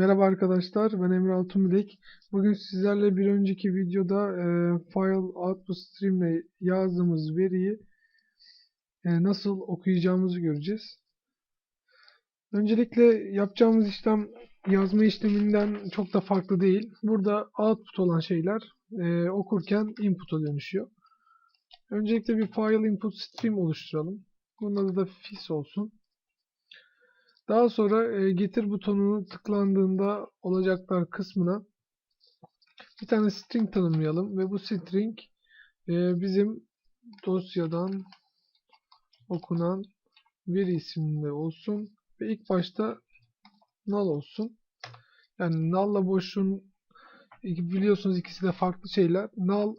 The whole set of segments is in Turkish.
Merhaba arkadaşlar, ben Emre Altunbilek. Bugün sizlerle bir önceki videoda e, file output stream ile yazdığımız veriyi e, nasıl okuyacağımızı göreceğiz. Öncelikle yapacağımız işlem yazma işleminden çok da farklı değil. Burada output olan şeyler e, okurken input'a dönüşüyor. Öncelikle bir file input stream oluşturalım. Bunun adı da fis olsun. Daha sonra e, getir butonunu tıklandığında olacaklar kısmına bir tane string tanımlayalım ve bu string e, bizim dosyadan okunan veri isimli olsun ve ilk başta null olsun. Yani null ile boşluğun biliyorsunuz ikisi de farklı şeyler. Null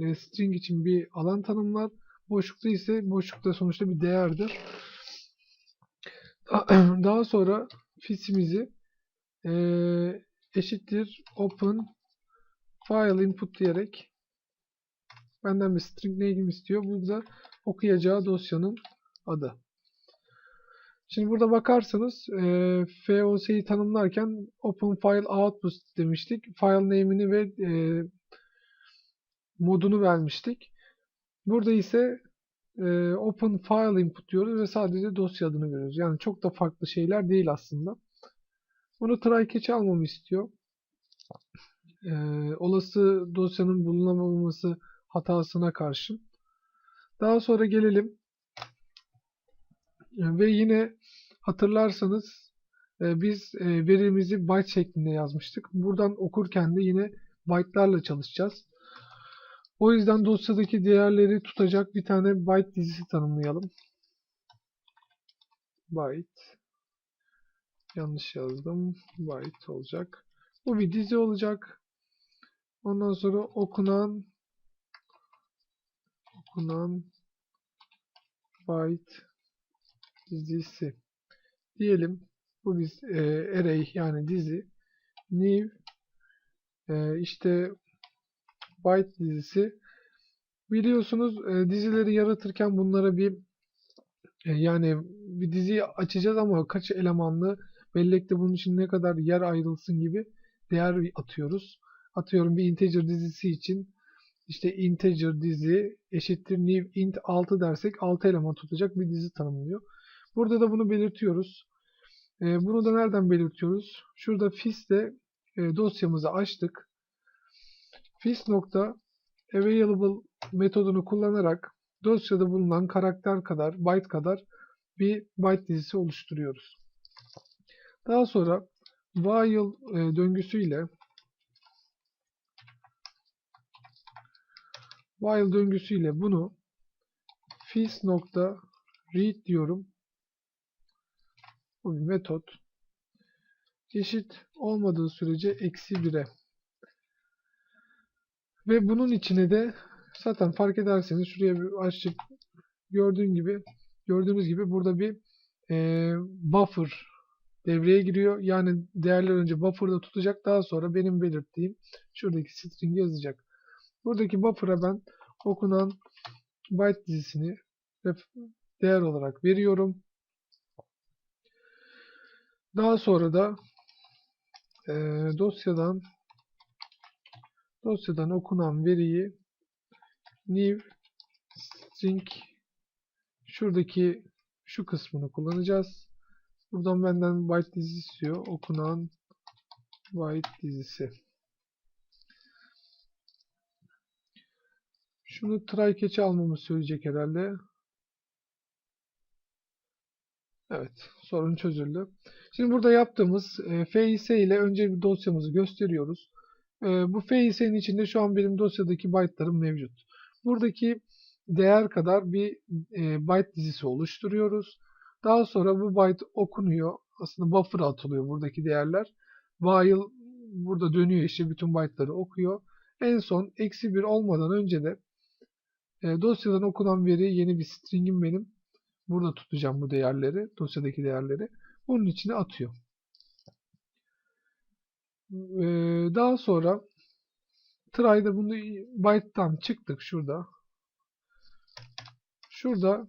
e, string için bir alan tanımlar. Boşlukta ise boşlukta sonuçta bir değerdir. Daha sonra fisimizi e, eşittir open file input diyerek benden bir string name istiyor. Bu da okuyacağı dosyanın adı. Şimdi burada bakarsanız e, FOC'yi tanımlarken open file output demiştik. File name'ini ve e, modunu vermiştik. Burada ise e, open file input diyoruz ve sadece dosya adını veriyoruz. Yani çok da farklı şeyler değil aslında. Bunu try catch almamı istiyor. E, olası dosyanın bulunamaması hatasına karşı. Daha sonra gelelim ve yine hatırlarsanız e, biz e, verimizi byte şeklinde yazmıştık. Buradan okurken de yine byte'larla çalışacağız. O yüzden dosyadaki değerleri tutacak bir tane byte dizisi tanımlayalım. Byte. Yanlış yazdım. Byte olacak. Bu bir dizi olacak. Ondan sonra okunan okunan byte dizisi diyelim. Bu biz e, array yani dizi new e, işte byte dizisi. Biliyorsunuz e, dizileri yaratırken bunlara bir e, yani bir diziyi açacağız ama kaç elemanlı bellekte bunun için ne kadar yer ayrılsın gibi değer atıyoruz. Atıyorum bir integer dizisi için işte integer dizi eşittir new int 6 dersek 6 eleman tutacak bir dizi tanımlıyor. Burada da bunu belirtiyoruz. E, bunu da nereden belirtiyoruz? Şurada fis'te e, dosyamızı açtık fis.available metodunu kullanarak dosyada bulunan karakter kadar, byte kadar bir byte dizisi oluşturuyoruz. Daha sonra while e, döngüsüyle while döngüsüyle bunu fis.read diyorum. Bu bir metot. Eşit olmadığı sürece eksi 1'e ve bunun içine de zaten fark ederseniz şuraya bir açıp gördüğün gibi gördüğünüz gibi burada bir e, buffer devreye giriyor. Yani değerler önce buffer'da tutacak. Daha sonra benim belirttiğim şuradaki string yazacak. Buradaki buffer'a ben okunan byte dizisini değer olarak veriyorum. Daha sonra da e, dosyadan dosyadan okunan veriyi new string şuradaki şu kısmını kullanacağız. Buradan benden byte dizisi istiyor. Okunan byte dizisi. Şunu try catch almamı söyleyecek herhalde. Evet, sorun çözüldü. Şimdi burada yaptığımız e, FIS ile önce bir dosyamızı gösteriyoruz. E, bu FIS'nin içinde şu an benim dosyadaki byte'larım mevcut. Buradaki değer kadar bir e, byte dizisi oluşturuyoruz. Daha sonra bu byte okunuyor. Aslında buffer'a atılıyor buradaki değerler. While burada dönüyor işte bütün byte'ları okuyor. En son eksi 1 olmadan önce de e, dosyadan okunan veri yeni bir string'im benim. Burada tutacağım bu değerleri, dosyadaki değerleri. Bunun içine atıyor. Ee, daha sonra try'da bunu byte'dan çıktık şurada. Şurada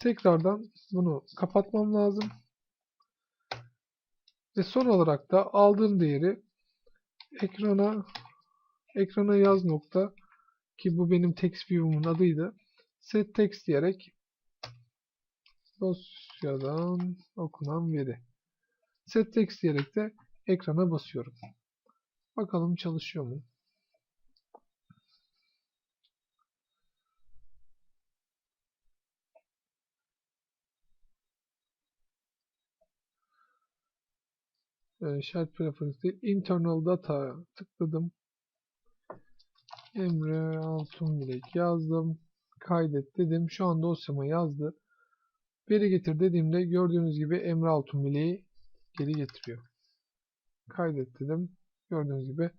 tekrardan bunu kapatmam lazım. Ve son olarak da aldığım değeri ekrana ekrana yaz nokta ki bu benim text view'umun adıydı. Set text diyerek dosyadan okunan veri. Set text diyerek de ekrana basıyorum. Bakalım çalışıyor mu? e, Shell Preference'de Internal Data tıkladım. Emre Altunbilek yazdım. Kaydet dedim. Şu an dosyama yazdı. Veri getir dediğimde gördüğünüz gibi Emre Altunbilek'i geri getiriyor. Kaydet. Gördüğünüz gibi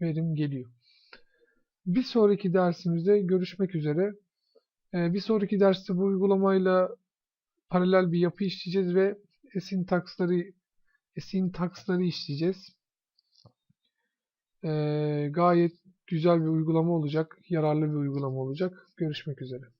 verim geliyor. Bir sonraki dersimizde görüşmek üzere. Ee, bir sonraki derste bu uygulamayla paralel bir yapı işleyeceğiz ve sintaksları sintaksları işleyeceğiz. Ee, gayet güzel bir uygulama olacak, yararlı bir uygulama olacak. Görüşmek üzere.